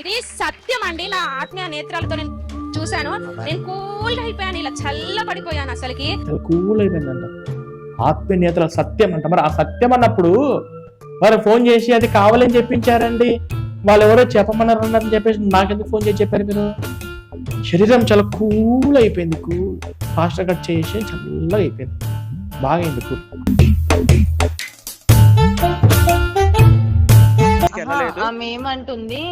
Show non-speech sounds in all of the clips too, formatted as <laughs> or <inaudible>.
ఇది సత్యం అండి. నా ఆత్మీయ నేత్రాలతో నేను చూశాను. నేను కూల్ అయిపోయాను. ఇలా చల్ల పడిపోయాను అసలుకి. కూల్ అయిపోయిందంట ఆత్మీయ నేతల సత్యం అంట. మరి ఆ సత్యం అన్నప్పుడు వారు ఫోన్ చేసి అది కావాలని చెప్పించారండి. వాళ్ళు ఎవరో చెప్పమన్నారు అన్నారని చెప్పేసి నాకెందుకు ఫోన్ చేసి చెప్పారు మీరు? శరీరం చాలా కూల్ అయిపోయింది కూల్. ఫాస్ట్గా కట్ చేసి చల్లగా అయిపోయింది బాగా అయింది కూల్ ఏమంటుంది?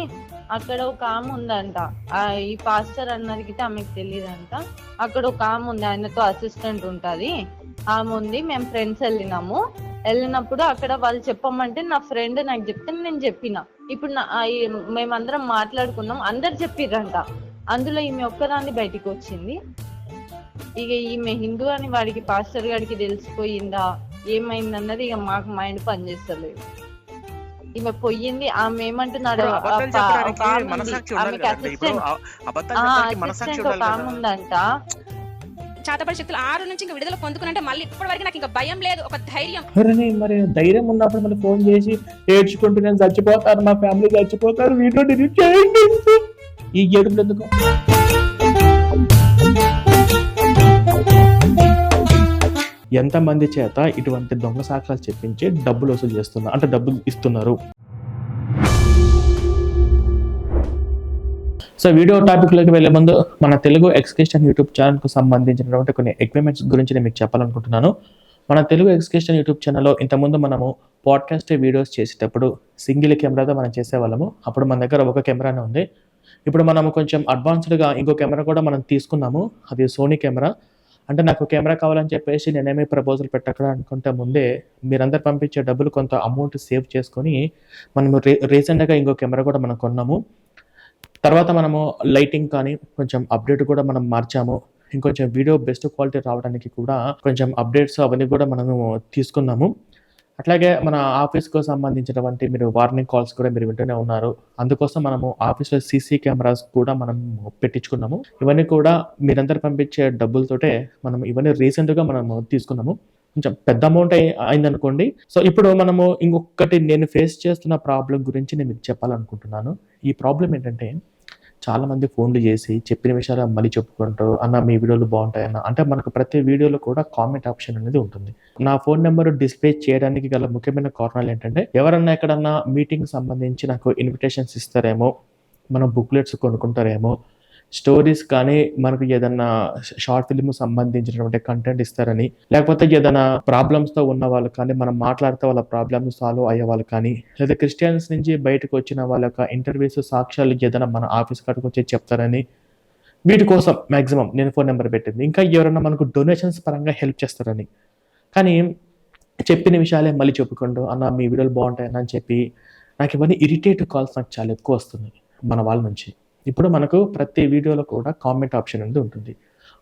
అక్కడ ఒక ఆమె ఉందంట. ఈ పాస్టర్ అన్నదికి ఆమెకు తెలియదంట అక్కడ ఒక ఆమె ఉంది ఆయనతో అసిస్టెంట్ ఉంటుంది. ఆమె ఉంది మేము ఫ్రెండ్స్ వెళ్ళినాము. వెళ్ళినప్పుడు అక్కడ వాళ్ళు చెప్పమంటే నా ఫ్రెండ్ నాకు చెప్తే నేను చెప్పిన. ఇప్పుడు నా- మేమందరం మాట్లాడుకున్నాం అందరు చెప్పిర్రంట. అందులో ఈమె ఒక్కదాన్ని బయటికి వచ్చింది. ఇక ఈమె హిందూ అని వాడికి పాస్టర్ గారికి తెలిసిపోయిందా? ఏమైందన్నది ఇక మాకు మైండ్ పనిచేస్తలేదు. ఈమె పోయింది ఆమె ఏమంటున్నాడు? ఆమెకి కదండి ఇప్పుడు assistant- అ- అబద్ధాలు ఆ, చెప్పడానికి మనసాక్షి assistant ఉండాలి ఒక ఆమె కదా ఉందంట. చేతపడి శక్తులు ఆరు నుంచి ఇంకా విడుదల పొందుకునంటే మళ్ళీ ఇప్పటి వరకు నాకు ఇంకా భయం లేదు ఒక ధైర్యం. మరి మరి ధైర్యం ఉన్నప్పుడు మళ్ళీ ఫోన్ చేసి ఏడ్చుకుంటూ నేను చచ్చిపోతాను మా ఫ్యామిలీ చచ్చిపోతారు వీడియో డిలీట్ చేయండి. ఈ ఏడుపులు ఎందుకు? ఎంతమంది చేత ఇటువంటి దొంగ సాక్ష్యాలు చెప్పించి డబ్బులు వసూలు చేస్తున్నారు అంటే డబ్బులు ఇస్తున్నారు. సో వీడియో టాపిక్లోకి వెళ్ళే ముందు మన తెలుగు ఎక్స్కేషన్ యూట్యూబ్ ఛానల్కు సంబంధించినటువంటి కొన్ని ఎక్విప్మెంట్స్ గురించి నేను మీకు చెప్పాలనుకుంటున్నాను. మన తెలుగు ఎక్స్కేషన్ యూట్యూబ్ ఛానల్లో ఇంతకుముందు మనము పాడ్కాస్ట్ వీడియోస్ చేసేటప్పుడు సింగిల్ కెమెరాతో మనం చేసేవాళ్ళము. అప్పుడు మన దగ్గర ఒక కెమెరానే ఉంది. ఇప్పుడు మనము కొంచెం అడ్వాన్స్డ్గా ఇంకో కెమెరా కూడా మనం తీసుకున్నాము. అది సోనీ కెమెరా. అంటే నాకు కెమెరా కావాలని చెప్పేసి నేనేమి ప్రపోజల్ పెట్టక్కడ అనుకుంటే ముందే మీరందరు పంపించే డబ్బులు కొంత అమౌంట్ సేవ్ చేసుకొని మనము రీ రీసెంట్గా ఇంకో కెమెరా కూడా మనం కొన్నాము. తర్వాత మనము లైటింగ్ కానీ కొంచెం అప్డేట్ కూడా మనం మార్చాము. ఇంకొంచెం వీడియో బెస్ట్ క్వాలిటీ రావడానికి కూడా కొంచెం అప్డేట్స్ అవన్నీ కూడా మనము తీసుకున్నాము. అట్లాగే మన ఆఫీస్కు సంబంధించినటువంటి మీరు వార్నింగ్ కాల్స్ కూడా మీరు వింటూనే ఉన్నారు. అందుకోసం మనము ఆఫీస్లో సీసీ కెమెరాస్ కూడా మనం పెట్టించుకున్నాము. ఇవన్నీ కూడా మీరందరు పంపించే డబ్బులతోటే మనం ఇవన్నీ రీసెంట్గా మనము తీసుకున్నాము. కొంచెం పెద్ద అమౌంట్ అయిందనుకోండి. సో ఇప్పుడు మనము ఇంకొకటి నేను ఫేస్ చేస్తున్న ప్రాబ్లం గురించి నేను మీకు చెప్పాలనుకుంటున్నాను. ఈ ప్రాబ్లం ఏంటంటే చాలామంది ఫోన్లు చేసి చెప్పిన విషయాలు మళ్ళీ చెప్పుకుంటూ అన్న మీ వీడియోలు బాగుంటాయన్న. అంటే మనకు ప్రతి వీడియోలో కూడా కామెంట్ ఆప్షన్ అనేది ఉంటుంది. నా ఫోన్ నెంబర్ డిస్ప్లే చేయడానికి గల ముఖ్యమైన కారణాలు ఏంటంటే ఎవరన్నా ఎక్కడన్నా మీటింగ్ సంబంధించి నాకు ఇన్విటేషన్స్ ఇస్తారేమో మనం బుక్లెట్స్ కొనుక్కుంటారేమో స్టోరీస్ కానీ మనకు ఏదన్నా షార్ట్ ఫిల్మ్ సంబంధించినటువంటి కంటెంట్ ఇస్తారని లేకపోతే ఏదైనా ప్రాబ్లమ్స్తో ఉన్న వాళ్ళు కానీ మనం మాట్లాడితే వాళ్ళ ప్రాబ్లమ్స్ సాల్వ్ అయ్యే వాళ్ళు కానీ లేదా క్రిస్టియన్స్ నుంచి బయటకు వచ్చిన వాళ్ళ యొక్క ఇంటర్వ్యూస్ సాక్ష్యాలు ఏదైనా మన ఆఫీస్ కాడికి వచ్చి చెప్తారని వీటి కోసం మాక్సిమం నేను ఫోన్ నెంబర్ పెట్టింది. ఇంకా ఎవరైనా మనకు డొనేషన్స్ పరంగా హెల్ప్ చేస్తారని. కానీ చెప్పిన విషయాలే మళ్ళీ చెప్పుకుంటూ అన్న మీ వీడియోలు బాగుంటాయని అని చెప్పి నాకు ఇవన్నీ ఇరిటేటివ్ కాల్స్ నాకు చాలా ఎక్కువ వస్తున్నాయి మన వాళ్ళ నుంచి. ఇప్పుడు మనకు ప్రతి వీడియోలో కూడా కామెంట్ ఆప్షన్ అనేది ఉంటుంది.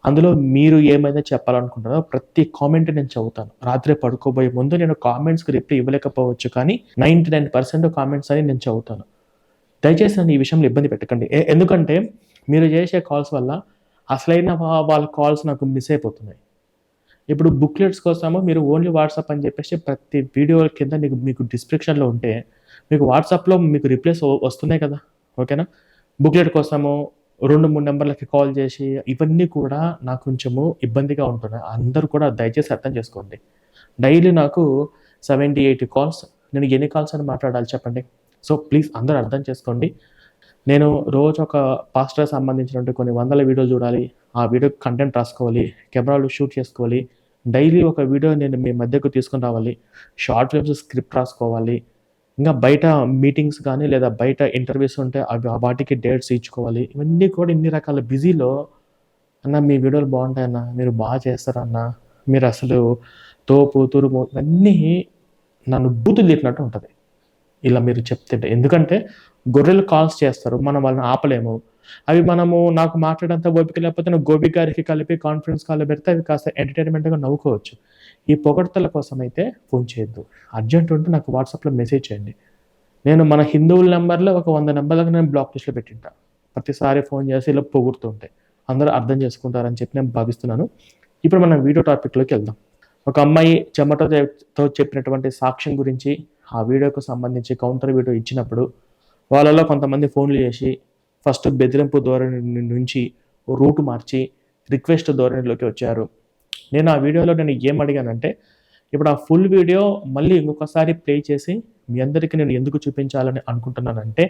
అందులో మీరు ఏమైనా చెప్పాలనుకుంటారో ప్రతి కామెంట్ నేను చదువుతాను. రాత్రి పడుకోబోయే ముందు నేను కామెంట్స్కి రిప్లై ఇవ్వలేకపోవచ్చు కానీ నైంటీ నైన్ పర్సెంట్ కామెంట్స్ అని నేను చదువుతాను. దయచేసి నన్ను ఈ విషయంలో ఇబ్బంది పెట్టకండి. ఎందుకంటే మీరు చేసే కాల్స్ వల్ల అసలైన వాళ్ళ కాల్స్ నాకు మిస్ అయిపోతున్నాయి. ఇప్పుడు బుక్లెట్స్ కోసము మీరు ఓన్లీ వాట్సాప్ అని చెప్పేసి ప్రతి వీడియో కింద మీకు మీకు డిస్క్రిప్షన్లో ఉంటే మీకు వాట్సాప్లో మీకు రిప్లేస్ వస్తున్నాయి కదా. ఓకేనా? బుక్లెట్ కోసము రెండు మూడు నెంబర్లకి కాల్ చేసి ఇవన్నీ కూడా నాకు కొంచెము ఇబ్బందిగా ఉంటున్నాయి. అందరూ కూడా దయచేసి అర్థం చేసుకోండి. డైలీ నాకు సెవెంటీ ఎయిటీ కాల్స్ నేను ఎన్ని కాల్స్ అని మాట్లాడాలి చెప్పండి. సో ప్లీజ్ అందరూ అర్థం చేసుకోండి. నేను రోజు ఒక పాస్టర్ సంబంధించినటువంటి కొన్ని వందల వీడియోలు చూడాలి. ఆ వీడియో కంటెంట్ రాసుకోవాలి. కెమెరాలు షూట్ చేసుకోవాలి. డైలీ ఒక వీడియో నేను మీ మధ్యకు తీసుకుని రావాలి. షార్ట్ ఫిల్మ్స్ స్క్రిప్ట్ రాసుకోవాలి. ఇంకా బయట మీటింగ్స్ కానీ లేదా బయట ఇంటర్వ్యూస్ ఉంటే అవి వాటికి డేట్స్ ఇచ్చుకోవాలి. ఇవన్నీ కూడా ఇన్ని రకాల బిజీలో అన్న మీ వీడియోలు బాగుంటాయన్న మీరు బాగా చేస్తారన్న మీరు అసలు తోపు తురుము ఇవన్నీ నన్ను బూతులు తిట్టినట్టు ఉంటుంది. ఇలా మీరు చెప్తుంటే. ఎందుకంటే గొర్రెలు కాల్స్ చేస్తారు మనం వాళ్ళని ఆపలేము. అవి మనము నాకు మాట్లాడేంత ఓపిక లేకపోతే గోపి గారికి కలిపి కాన్ఫరెన్స్ కాల్ పెడితే అవి కాస్త ఎంటర్టైన్మెంట్గా నవ్వుకోవచ్చు. ఈ పొగడ్తల కోసం అయితే ఫోన్ చేయొద్దు. అర్జెంట్ ఉంటే నాకు వాట్సాప్లో మెసేజ్ చేయండి. నేను మన హిందువుల నెంబర్లో ఒక వంద నెంబర్లకు నేను బ్లాక్ లిస్ట్లో పెట్టింటా. ప్రతిసారి ఫోన్ చేసి ఇలా పొగుడుతుంటాయి. అందరూ అర్థం చేసుకుంటారని చెప్పి నేను భావిస్తున్నాను. ఇప్పుడు మనం వీడియో టాపిక్లోకి వెళ్దాం. ఒక అమ్మాయి చెమటతో చెప్పినటువంటి సాక్ష్యం గురించి ఆ వీడియోకు సంబంధించి కౌంటర్ వీడియో ఇచ్చినప్పుడు వాళ్ళలో కొంతమంది ఫోన్లు చేసి ఫస్ట్ బెదిరింపు ధోరణి నుంచి రూట్ మార్చి రిక్వెస్ట్ ధోరణిలోకి వచ్చారు. నేను ఆ వీడియోలో నేను ఏం అడిగానంటే ఇప్పుడు ఆ ఫుల్ వీడియో మళ్ళీ ఇంకొకసారి ప్లే చేసి మీ అందరికీ నేను ఎందుకు చూపించాలని అనుకుంటున్నానంటే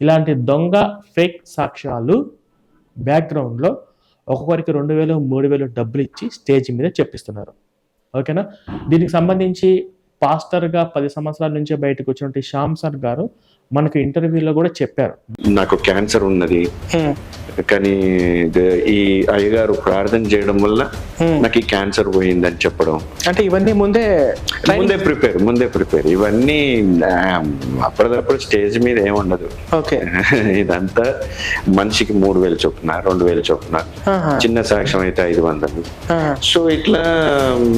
ఇలాంటి దొంగ ఫేక్ సాక్ష్యాలు బ్యాక్గ్రౌండ్లో ఒక్కొక్కరికి రెండు వేలు మూడు వేలు డబ్బులు ఇచ్చి స్టేజ్ మీద చెప్పిస్తున్నారు. ఓకేనా దీనికి సంబంధించి పాస్టర్గా పది సంవత్సరాల నుంచే బయటకు వచ్చినటువంటి శ్యామ్ సార్ గారు మనకు ఇంటర్వ్యూలో కూడా చెప్పారు. నాకు క్యాన్సర్ ఉన్నది. కానీ ఈ అయ్యగారు ప్రార్థన చేయడం వల్ల నాకు ఈ క్యాన్సర్ పోయిందని చెప్పడం. అంటే ఇవన్నీ ముందే ముందే ప్రిపేర్ ముందే ప్రిపేర్. ఇవన్నీ అప్పటిదప్పుడు స్టేజ్ మీద ఏముండదు ఓకే. <laughs> ఇదంతా మనిషికి మూడు వేలు చొప్పున రెండు వేలు చొప్పున. చిన్న సాక్ష్యం అయితే ఐదు వందలు. సో ఇట్లా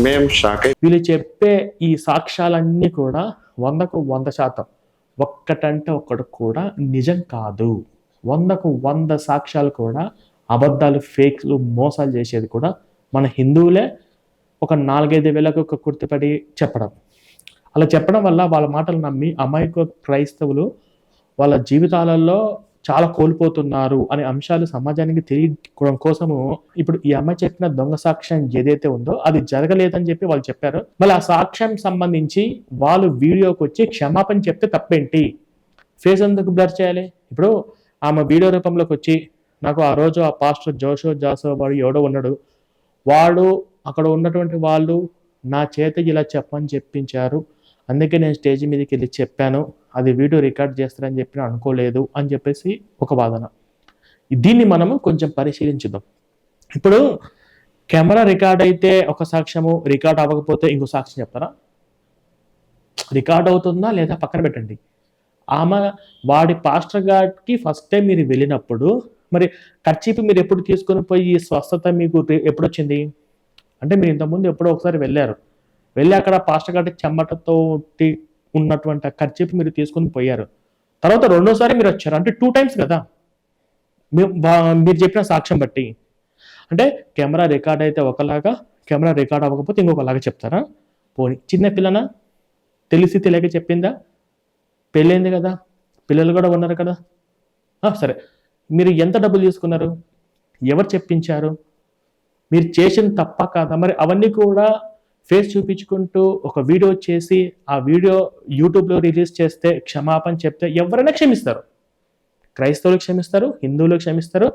మేము షాక్ అయి వీళ్ళు చెప్పే ఈ సాక్ష్యాలన్నీ కూడా వందకు వంద శాతం ఒక్కటంటే ఒక్కటి కూడా నిజం కాదు. వందకు వంద సాక్ష్యాలు కూడా అబద్ధాలు ఫేక్లు మోసాలు చేసేది కూడా మన హిందువులే ఒక నాలుగైదు వేలకు ఒక గుర్తుపడి చెప్పడం. అలా చెప్పడం వల్ల వాళ్ళ మాటలు నమ్మి అమాయక క్రైస్తవులు వాళ్ళ జీవితాలలో చాలా కోల్పోతున్నారు అనే అంశాలు సమాజానికి తెలియడం కోసము ఇప్పుడు ఈ అమ్మాయి చెప్పిన దొంగ సాక్ష్యం ఏదైతే ఉందో అది జరగలేదని చెప్పి వాళ్ళు చెప్పారు. మళ్ళీ ఆ సాక్ష్యం సంబంధించి వాళ్ళు వీడియోకి వచ్చి క్షమాపణ చెప్తే తప్పేంటి? ఫేస్ ఎందుకు బ్లర్ చేయాలి? ఇప్పుడు ఆమె వీడియో రూపంలోకి వచ్చి నాకు ఆ రోజు ఆ పాస్టర్ జోషో జాసో వాడు ఎవడో ఉన్నాడు. వాడు అక్కడ ఉన్నటువంటి వాళ్ళు నా చేత ఇలా చెప్పని చెప్పించారు. అందుకే నేను స్టేజ్ మీదకి వెళ్ళి చెప్పాను. అది వీడియో రికార్డ్ చేస్తారని చెప్పి అనుకోలేదు అని చెప్పేసి ఒక వాదన. దీన్ని మనము కొంచెం పరిశీలించుదాం. ఇప్పుడు కెమెరా రికార్డ్ అయితే ఒక సాక్ష్యము రికార్డ్ అవ్వకపోతే ఇంకో సాక్ష్యం చెప్తారా? రికార్డ్ అవుతుందా లేదా పక్కన పెట్టండి. ఆమె వాడి పాస్టర్ గారికి ఫస్ట్ టైం మీరు వెళ్ళినప్పుడు మరి ఖర్చీపు మీరు ఎప్పుడు తీసుకొని పోయి ఈ స్వస్థత మీకు ఎప్పుడు వచ్చింది అంటే మీరు ఇంతకుముందు ఎప్పుడో ఒకసారి వెళ్ళారు. వెళ్ళి అక్కడ పాస్టర్ గారి చెమ్మటతో ఉన్నటువంటి ఆ ఖర్చీపు మీరు తీసుకొని పోయారు. తర్వాత రెండోసారి మీరు వచ్చారు. అంటే టూ టైమ్స్ కదా. మీరు చెప్పిన సాక్ష్యం బట్టి. అంటే కెమెరా రికార్డ్ అయితే ఒకలాగా కెమెరా రికార్డ్ అవ్వకపోతే ఇంకొకలాగా చెప్తారా? పోనీ చిన్న పిల్లనా? తెలిసి తెలియక చెప్పిందా? పెళ్ళైంది కదా? పిల్లలు కూడా ఉన్నారు కదా? సరే. మీరు ఎంత డబ్బులు తీసుకున్నారు? ఎవరు చెప్పించారు? మీరు చేసిన తప్ప కాదా? మరి అవన్నీ కూడా ఫేస్ చూపించుకుంటూ ఒక వీడియో చేసి ఆ వీడియో యూట్యూబ్లో రిలీజ్ చేస్తే క్షమాపణ చెప్తే ఎవరైనా క్షమిస్తారు. క్రైస్తవులు క్షమిస్తారు హిందువులు క్షమిస్తారు.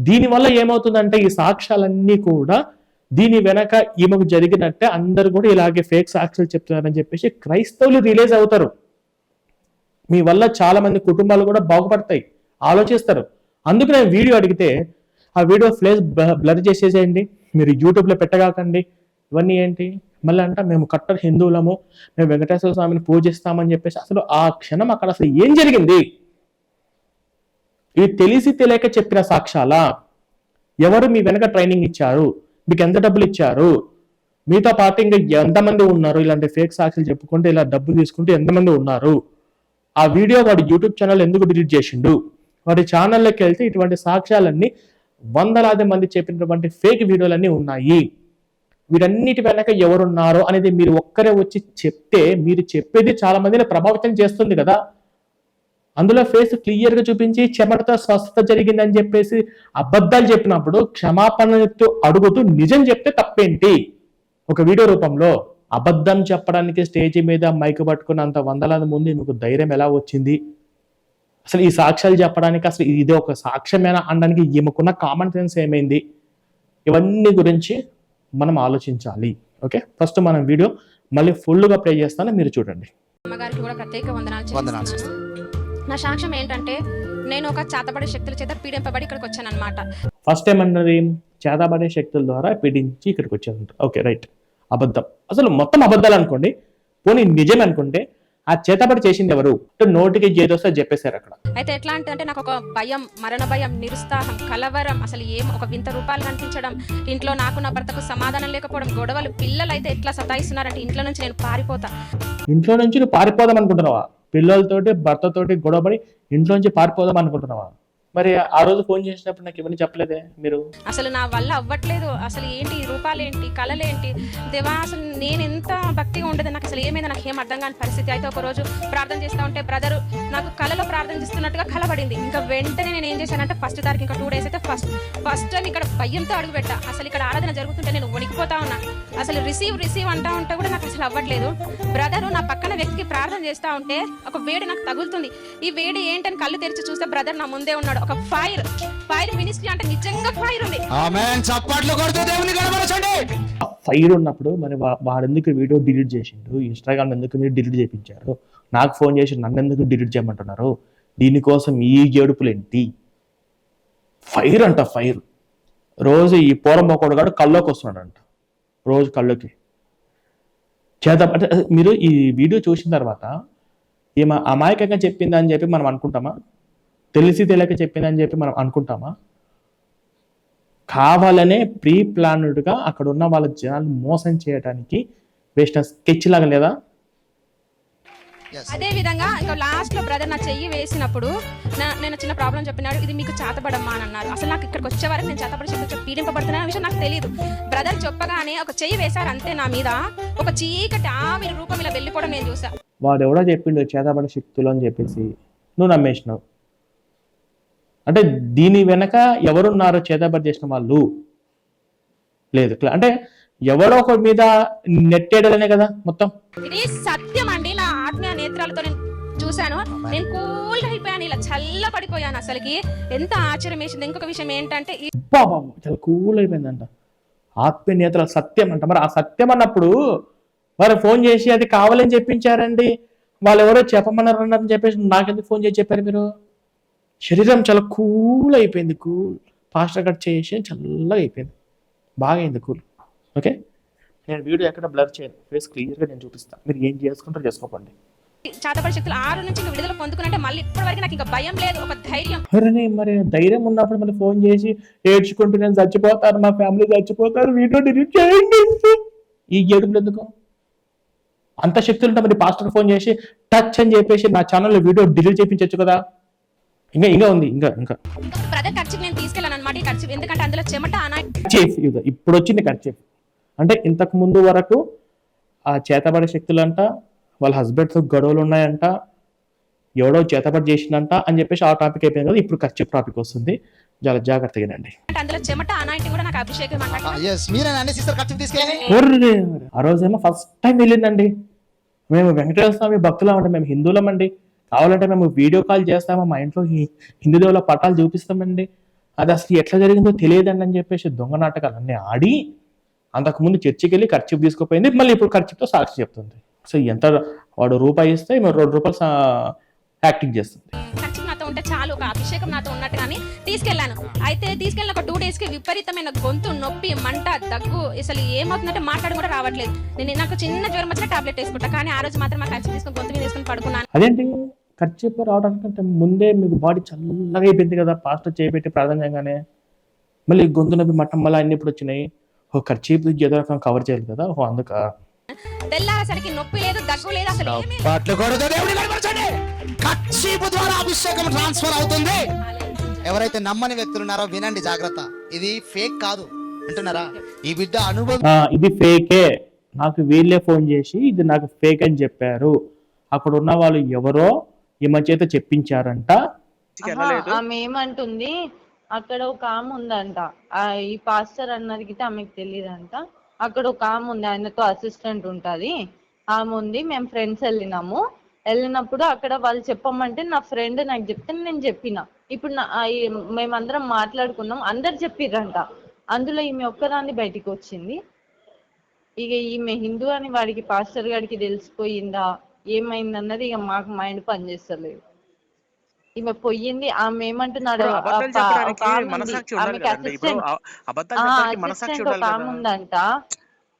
దీనివల్ల ఏమవుతుందంటే ఈ సాక్ష్యాలన్నీ కూడా దీని వెనక ఈమెకు జరిగినట్టే అందరు కూడా ఇలాగే ఫేక్ సాక్ష్యాలు చెప్తున్నారని చెప్పేసి క్రైస్తవులు రిలీజ్ అవుతారు. మీ వల్ల చాలా మంది కుటుంబాలు కూడా బాగుపడతాయి. ఆలోచిస్తారు. అందుకు నేను వీడియో అడిగితే ఆ వీడియో ఫ్లేస్ బ్లర్ చేసేసేయండి. మీరు యూట్యూబ్లో పెట్టగాకండి. ఇవన్నీ ఏంటి? మళ్ళీ అంట మేము కట్టర్ హిందువులము. మేము వెంకటేశ్వర స్వామిని పూజిస్తామని చెప్పేసి అసలు ఆ క్షణం అక్కడ అసలు ఏం జరిగింది? ఇది తెలిసి తెలియక చెప్పిన సాక్ష్యాలా? ఎవరు మీ వెనక ట్రైనింగ్ ఇచ్చారు? మీకు ఎంత డబ్బులు ఇచ్చారు? మీతో పాటు ఇంకా ఎంతమంది ఉన్నారు? ఇలాంటి ఫేక్ సాక్షులు చెప్పుకుంటే ఇలా డబ్బులు తీసుకుంటూ ఎంతమంది ఉన్నారు? ఆ వీడియో వాడి యూట్యూబ్ ఛానల్ ఎందుకు డిలీట్ చేసిండు? వాడి ఛానల్లోకి వెళ్తే ఇటువంటి సాక్ష్యాలన్నీ వందలాది మంది చెప్పినటువంటి ఫేక్ వీడియోలన్నీ ఉన్నాయి. వీటన్నిటి వెనక ఎవరున్నారో అనేది మీరు ఒక్కరే వచ్చి చెప్తే మీరు చెప్పేది చాలా మందిని ప్రభావితం చేస్తుంది కదా. అందులో ఫేస్ క్లియర్గా చూపించి చెమటతో స్వస్థత జరిగిందని చెప్పేసి అబద్ధాలు చెప్పినప్పుడు క్షమాపణతో అడుగుతూ నిజం చెప్తే తప్పేంటి? ఒక వీడియో రూపంలో. అబద్ధం చెప్పడానికి స్టేజ్ మీద మైక్ పట్టుకున్నంత వందలాది ముందు మీకు ధైర్యం ఎలా వచ్చింది? అసలు ఈ సాక్ష్యాలు చెప్పడానికి అసలు ఇది ఒక సాక్ష్యమేనా అనడానికి ఈమెకున్న కామన్ సెన్స్ ఏమైంది? ఇవన్నీ గురించి మనం ఆలోచించాలి. ఓకే? ఫస్ట్ మనం వీడియో మళ్ళీ ఫుల్గా ప్లే చేస్తాను. మీరు చూడండి. అమ్మగారికి కూడా ప్రత్యేక వందనాలు వందనాలు చెల్లిస్తున్నాను. నా సాక్ష్యం ఏంటంటే నేను ఒక చేతబడి శక్తుల చేత పీడింపబడి ఇక్కడికి వచ్చాను అనమాట ఫస్ట్ టైం అన్నది చేతబడే శక్తుల ద్వారా పీడించి ఇక్కడికి వచ్చారంట ఓకే రైట్. అబద్ధం. అసలు మొత్తం అబద్ధాలు అనుకోండి పోనీ నిజం అనుకుంటే ఆ చేతబడి చేసింది ఎవరు? నోటికి ఏదొస్తే చెప్పేశారు అక్కడ. అయితే ఎట్లా అంటే అంటే నాకు ఒక భయం మరణ భయం నిరుత్సాహం కలవరం అసలు ఏం ఒక వింత రూపాలు కనిపించడం ఇంట్లో నాకు నా భర్తకు సమాధానం లేకపోవడం గొడవలు పిల్లలు అయితే ఎట్లా సతాయిస్తున్నారంటే ఇంట్లో నుంచి నేను పారిపోతా. ఇంట్లో నుంచి నువ్వు పారిపోదాం అనుకుంటున్నావా? పిల్లలతోటి భర్తతోటి గొడవపడి ఇంట్లో నుంచి పారిపోదాం అనుకుంటున్నావా? మరి ఆ రోజు ఫోన్ చేసినప్పుడు నాకు ఇవన్నీ చెప్పలేదే మీరు? అసలు నా వల్ల అవ్వట్లేదు. అసలు ఏంటి? రూపాలేంటి? కళలేంటి? దేవా అసలు నేను ఎంత భక్తిగా ఉండదు నాకు అసలు ఏమైంది నాకు ఏం అర్థం కాని పరిస్థితి. అయితే ఒక రోజు ప్రార్థన చేస్తా ఉంటే బ్రదర్ నాకు కళలో ప్రార్థన చేస్తున్నట్టుగా కలబడింది ఇంకా వెంటనే నేను ఏం చేశానంటే ఫస్ట్ తారీఖు ఇంకా టూ డేస్ అయితే ఫస్ట్ ఫస్ట్ టైం ఇక్కడ భయంతో అడుగు పెట్టా. అసలు ఇక్కడ ఆరాధన జరుగుతుంటే నేను వణికిపోతా ఉన్నా. అసలు రిసీవ్ రిసీవ్ అంటా ఉంటే కూడా నాకు అసలు అవ్వట్లేదు. బ్రదర్ నా పక్కన వ్యక్తికి ప్రార్థన చేస్తా ఉంటే ఒక వేడి నాకు తగులుతుంది. ఈ వేడి ఏంటని కళ్ళు తెరిచి చూస్తే బ్రదర్ నా ముందే ఉన్నాడు. ఒక ఫైర్ ఫైర్ మినిస్ట్రీ అంటే నిజంగా ఫైర్ ఉంది. ఆమెన్. చప్పట్లు కొడుతూ దేవుని కనబరచండి. ఫైర్ ఉన్నప్పుడు మరి వా- వాడెందుకు వీడియో డిలీట్ చేసిండు ఇన్స్టాగ్రామ్ ఎందుకు మీరు డిలీట్ చేయించారు నాకు ఫోన్ చేసి నన్ను ఎందుకు డిలీట్ చేయమంటున్నారు? దీనికోసం ఈ ఏడుపులు ఏంటి? ఫైర్ అంట ఫైర్. రోజు ఈ పోరమ్మకోడు గాడు కల్లోకి వస్తున్నాడంట. రోజు కళ్ళకి. చేత అంటే మీరు ఈ వీడియో చూసిన తర్వాత ఈమె అమాయకంగా చెప్పిందని చెప్పి మనం అనుకుంటామా? తెలిసి తెలియక చెప్పిందని చెప్పి మనం అనుకుంటామా? కావాలనే ప్రీ ప్లాన్డ్గా అక్కడ ఉన్న వాళ్ళ జనాలు మోసం చేయడానికి వేసిన స్కెచ్ లాగా లేదా? అదే విధంగా ఇంకా లాస్ట్లో బ్రదర్ నా చెయ్యి వేసినప్పుడు నా- నేను చిన్న ప్రాబ్లం చెప్పినాడు ఇది మీకు చేతబడమ్మా అని అన్నారు. అసలు నాకు ఇక్కడికి వచ్చే వరకు నేను చేతబడి చెప్పి పీడింపబడుతున్నా విషయం నాకు తెలియదు బ్రదర్ చెప్పగానే ఒక చెయ్యి వేశారు అంతే నా మీద. ఒక చీకటి ఆవిరి రూపం ఇలా వెళ్ళిపోవడం నేను చూసా వాడు ఎవడో చెప్పిండు చేతబడి శక్తులు అని చెప్పేసి. నువ్వు నమ్మేసినావు. అంటే దీని వెనక ఎవరున్నారు చేతబడి చేసిన వాళ్ళు. లేదు అంటే ఎవడో ఒకరి మీద నెట్టేయడలనే కదా మొత్తం. ఇది సత్యం అండి నా ఆత్మీయ నేత్రాలతో నేను చూశాను. నేను కూల్ అయిపోయాను ఇలా చల్ల పడిపోయాను అసలుకి. ఎంత ఆశ్చర్యం వేసింది. ఇంకొక విషయం ఏంటంటే బాబా చాలా కూల్ అయిపోయిందంట. ఆత్మీయ నేతల సత్యం అంట మరి ఆ సత్యం అన్నప్పుడు మరి ఫోన్ చేసి అది కావాలని చెప్పించారండి. వాళ్ళు ఎవరో చెప్పమన్నారు అని చెప్పేసి నాకెందుకు ఫోన్ చేసి చెప్పారు మీరు? శరీరం చాలా కూల్ అయిపోయింది కూల్. ఫాస్ట్గా కట్ చేసి చల్లగా అయిపోయింది. బాగా అయింది కూల్. ఓకే? నేను వీడియో ఎక్కడ బ్లర్ చేయను. ఫేస్ క్లియర్గా నేను చూపిస్తాను మీరు ఏం చేసుకుంటారో చేసుకోకండి. చేతపడి శక్తులు ఆరు నుంచి ఇంకా విడుదల పొందుకున్నట్టే మళ్ళీ ఇప్పటివరకు నాకు ఇంకా భయం లేదు ఒక ధైర్యం. మరి మరి ధైర్యం ఉన్నప్పుడు మళ్ళీ ఫోన్ చేసి ఏడ్చుకుంటూ నేను చచ్చిపోతాను మా ఫ్యామిలీ చచ్చిపోతారు వీడియో డిలీట్ చేయండి. ఈ ఏడుపులు ఎందుకు? అంత శక్తులు ఉంటే మరి పాస్టర్ ఫోన్ చేసి టచ్ అని చెప్పేసి నా ఛానల్లో వీడియో డిలీట్ చేయించవచ్చు కదా. ఇంకా ఇంకా ఉంది ఇంకా ఇంకా. బ్రదర్ ఖర్చు నేను తీసుకెళ్ళాను అనమాట ఈ ఖర్చు. ఎందుకంటే అందులో చెమట అనా ఇది ఇప్పుడు వచ్చింది కర్చీఫ్ అంటే ఇంతకు ముందు వరకు ఆ చేతబడే శక్తులంట వాళ్ళ హస్బెండ్తో గొడవలు ఉన్నాయంట ఎవడో చేతబడి చేసిందంట అని చెప్పేసి ఆ టాపిక్ అయిపోయింది కదా ఇప్పుడు కర్చీఫ్ టాపిక్ వస్తుంది. చాలా జాగ్రత్తగానండి అంటే అందులో చెమట అనాయింటి కూడా నాకు అభిషేకం ఖర్చు ఆ రోజేమో ఫస్ట్ టైం వెళ్ళిందండి. మేము వెంకటేశ్వర స్వామి భక్తులం అంటే మేము హిందువులం అండి. కావాలంటే మేము వీడియో కాల్ చేస్తాము? మా ఇంట్లో హిందూ దేవుల పటాలు చూపిస్తామండి. అది అసలు ఎట్లా జరిగిందో తెలియదండి అని చెప్పేసి దొంగ నాటకాలు అన్నీ ఆడి అంతకుముందు చర్చికి వెళ్ళి ఖర్చు తీసుకుపోయింది. మళ్ళీ ఇప్పుడు ఖర్చుతో సాక్షి చెప్తుంది. సో ఎంత వాడు రూపాయి ఇస్తే మేము రెండు రూపాయలు యాక్టింగ్ చేస్తుంది. ఉంటే చాలు ఒక అభిషేకం నాతో ఉన్నట్టు కానీ తీసుకెళ్ళాను. అయితే తీసుకెళ్ళిన ఒక టూ డేస్కి విపరీతమైన గొంతు నొప్పి మంట దగ్గు అసలు ఏమవుతుందంటే మాట్లాడి కూడా రావట్లేదు. నేను నాకు చిన్న జ్వరం వచ్చిన టాబ్లెట్ వేసుకుంటా కానీ ఆ రోజు మాత్రం ఆ ఖర్చు తీసుకుని గొంతు మీద వేసుకుని పడుకున్నాను. అదేంటి? ఖర్చు రావడానికంటే ముందే మీకు బాడీ చల్లగా అయిపోయింది కదా ఫాస్ట్ చేయబెట్టి ప్రార్థన చేయగానే మళ్ళీ గొంతు నొప్పి మట్టం మళ్ళీ అన్ని ఇప్పుడు వచ్చినాయి. ఓ ఖర్చు ఏదో రకం కవర్ చేయాలి కదా ఓ అందుక. తెల్లారేసరికి నొప్పి లేదు దగ్గు లేదు అసలు కొడుతూ ద్వారా అభిషేకం ట్రాన్స్ఫర్ అవుతుంది. ఎవరైతే నమ్మని వ్యక్తులు ఉన్నారో వినండి జాగ్రత్త. ఇది ఫేక్ కాదు. వింటున్నారా? ఈ బిడ్డ అనుభవం ఇది ఫేకే నాకు వీళ్ళే ఫోన్ చేసి ఇది నాకు ఫేక్ అని చెప్పారు. అక్కడ ఉన్న వాళ్ళు ఎవరో ఈమె చేత చెప్పించారంట. ఏమంటుంది? అక్కడ ఒక ఆమె ఉందంట. ఆ ఈ పాస్టర్ అన్నదికి ఆమెకు తెలియదంట అక్కడ ఒక ఆమె ఉంది ఆయనతో అసిస్టెంట్ ఉంటది. ఆమె ఉంది మేము ఫ్రెండ్స్ వెళ్ళినాము. వెళ్ళినప్పుడు అక్కడ వాళ్ళు చెప్పమంటే నా ఫ్రెండ్ నాకు చెప్తే నేను చెప్పిన. ఇప్పుడు నా మేమందరం మాట్లాడుకున్నాం అందరు చెప్పిర్రంట. అందులో ఈమె ఒక్కదాన్ని బయటికి వచ్చింది. ఇక ఈమె హిందూ అని వాడికి పాస్టర్ గారికి తెలిసిపోయిందా? ఏమైంది అన్నది ఇక మాకు మైండ్ పనిచేస్తలేదు. ఈమె పోయింది ఆమె ఏమంటున్నాడు చెప్పడానికి ఒక ఆమె ఉందంట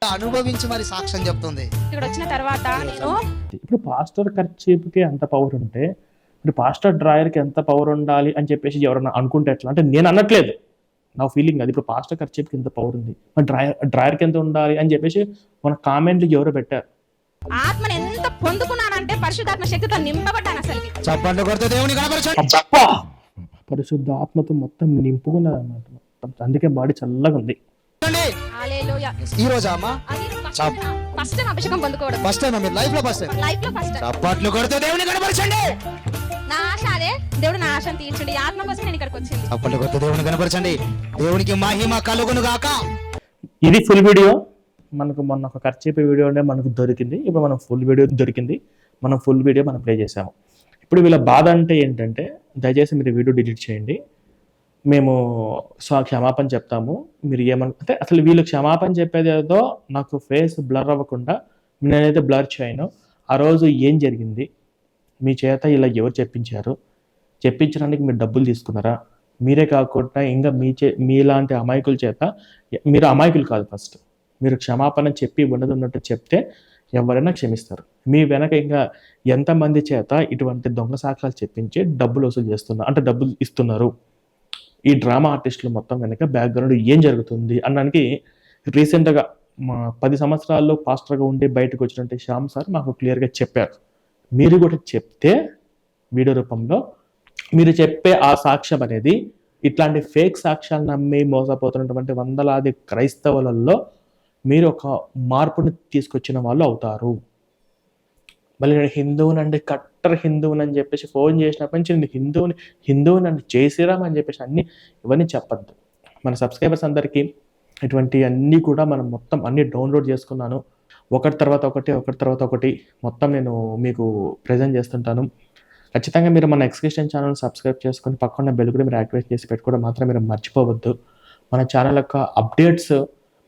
అనుభవించి మరి సాక్ష్యం చెప్తుంది. ఇక్కడ వచ్చిన తర్వాత నేను ఇప్పుడు పాస్టర్ ఖర్చీప్కి ఎంత పవర్ ఉంటే ఇప్పుడు పాస్టర్ డ్రాయర్కి ఎంత పవర్ ఉండాలి అని చెప్పేసి ఎవరన్నా అనుకుంటే ఎట్లా? అంటే నేను అనట్లేదు. నా ఫీలింగ్ అది. ఇప్పుడు పాస్టర్ ఖర్చీప్కి ఎంత పవర్ ఉంది? మరి డ్రాయర్ డ్రాయర్కి ఎంత ఉండాలి అని చెప్పేసి మన కామెంట్లు ఎవరో పెట్టారు? ఆత్మని పొందుకున్నానంటే పరిశుద్ధాత్మ శక్తితో నింపబడ్డాను అసలుకి చప్పట్లు కొడుతూ దేవుని కనబరచండి అబ్బా పరిశుద్ధ ఆత్మతో మొత్తం నింపుకున్నది అనమాట మొత్తం అందుకే బాడీ చల్లగా ఉంది. ఈ రోజా అమ్మా? ఫస్ట్. టైం- అభిషేకం పొందుకోవడం. ఫస్ట్ టైం మీరు లైఫ్లో ఫస్ట్ టైం లైఫ్లో ఫస్ట్ టైం. చప్పట్లు కొడుతూ దేవుని కనపరచండి. నా ఆశ అదే. దేవుడు నా ఆశను తీర్చండి. ఆత్మ కోసం నేను ఇక్కడికి వచ్చింది. చప్పట్లు కొడుతూ దేవుని కనపరచండి. దేవునికి మహిమ కలుగును గాక. ఇది ఫుల్ వీడియో మనకు మొన్న ఒక ఖర్చు వీడియోనే మనకు దొరికింది. ఇప్పుడు మనం ఫుల్ వీడియో దొరికింది. మనం ఫుల్ వీడియో మనం ప్లే చేసాము. ఇప్పుడు వీళ్ళ బాధ అంటే ఏంటంటే దయచేసి మీరు వీడియో డిలీట్ చేయండి. మేము సో క్షమాపణ చెప్తాము. మీరు ఏమను అంటే అసలు వీళ్ళు క్షమాపణ చెప్పేది ఏదో నాకు ఫేస్ బ్లర్ అవ్వకుండా నేనైతే బ్లర్ చేయను. ఆ రోజు ఏం జరిగింది? మీ చేత ఇలా ఎవరు చెప్పించారు? చెప్పించడానికి మీరు డబ్బులు తీసుకున్నారా? మీరే కాకుండా ఇంకా మీ చే మీలాంటి అమాయకుల చేత మీరు అమాయకులు కాదు ఫస్ట్ మీరు క్షమాపణ చెప్పి ఉన్నది ఉన్నట్టు చెప్తే ఎవరైనా క్షమిస్తారు. మీ వెనక ఇంకా ఎంతమంది చేత ఇటువంటి దొంగ సాక్ష్యాలు చెప్పించి డబ్బులు వసూలు చేస్తున్నారు అంటే డబ్బులు ఇస్తున్నారు. ఈ డ్రామా ఆర్టిస్టులు మొత్తం వెనక బ్యాక్గ్రౌండ్ ఏం జరుగుతుంది అన్నానికి రీసెంట్గా మా పది సంవత్సరాల్లో పాస్టర్గా ఉండి బయటకు వచ్చినట్టు శ్యామ్ సార్ మాకు క్లియర్గా చెప్పారు. మీరు కూడా చెప్తే వీడియో రూపంలో మీరు చెప్పే ఆ సాక్ష్యం అనేది ఇట్లాంటి ఫేక్ సాక్ష్యాలు నమ్మి మోసపోతున్నటువంటి వందలాది క్రైస్తవులలో మీరు ఒక మార్పుని తీసుకొచ్చిన వాళ్ళు అవుతారు. మళ్ళీ నేను హిందువునండి కట్టర్ హిందువునని చెప్పేసి ఫోన్ చేసినప్పటి నుంచి నేను హిందువుని హిందువునండి జయశ్రీరామ్ అని చెప్పేసి అన్ని ఇవన్నీ చెప్పద్దు. మన సబ్స్క్రైబర్స్ అందరికీ ఇటువంటి అన్నీ కూడా మనం మొత్తం అన్ని డౌన్లోడ్ చేసుకున్నాను. ఒకటి తర్వాత ఒకటి ఒకటి తర్వాత ఒకటి మొత్తం నేను మీకు ప్రజెంట్ చేస్తుంటాను. ఖచ్చితంగా మీరు మన ఎక్స్క్రిషన్ ఛానల్ సబ్స్క్రైబ్ చేసుకొని పక్కన బెల్ కూడా మీరు యాక్టివేట్ చేసి పెట్టుకోవడం మాత్రం మీరు మర్చిపోవద్దు. మన ఛానల్ యొక్క అప్డేట్స్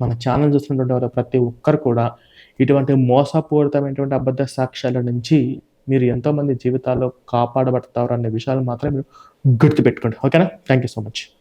మన ఛానల్ చూస్తున్నటువంటి వారు ప్రతి ఒక్కరు కూడా ఇటువంటి మోసపూరితమైనటువంటి అబద్ధ సాక్ష్యాల నుంచి మీరు ఎంతోమంది జీవితాల్లో కాపాడబడతారు అనే విషయాలు మాత్రం మీరు గుర్తుపెట్టుకోండి. ఓకేనా? Thank you so much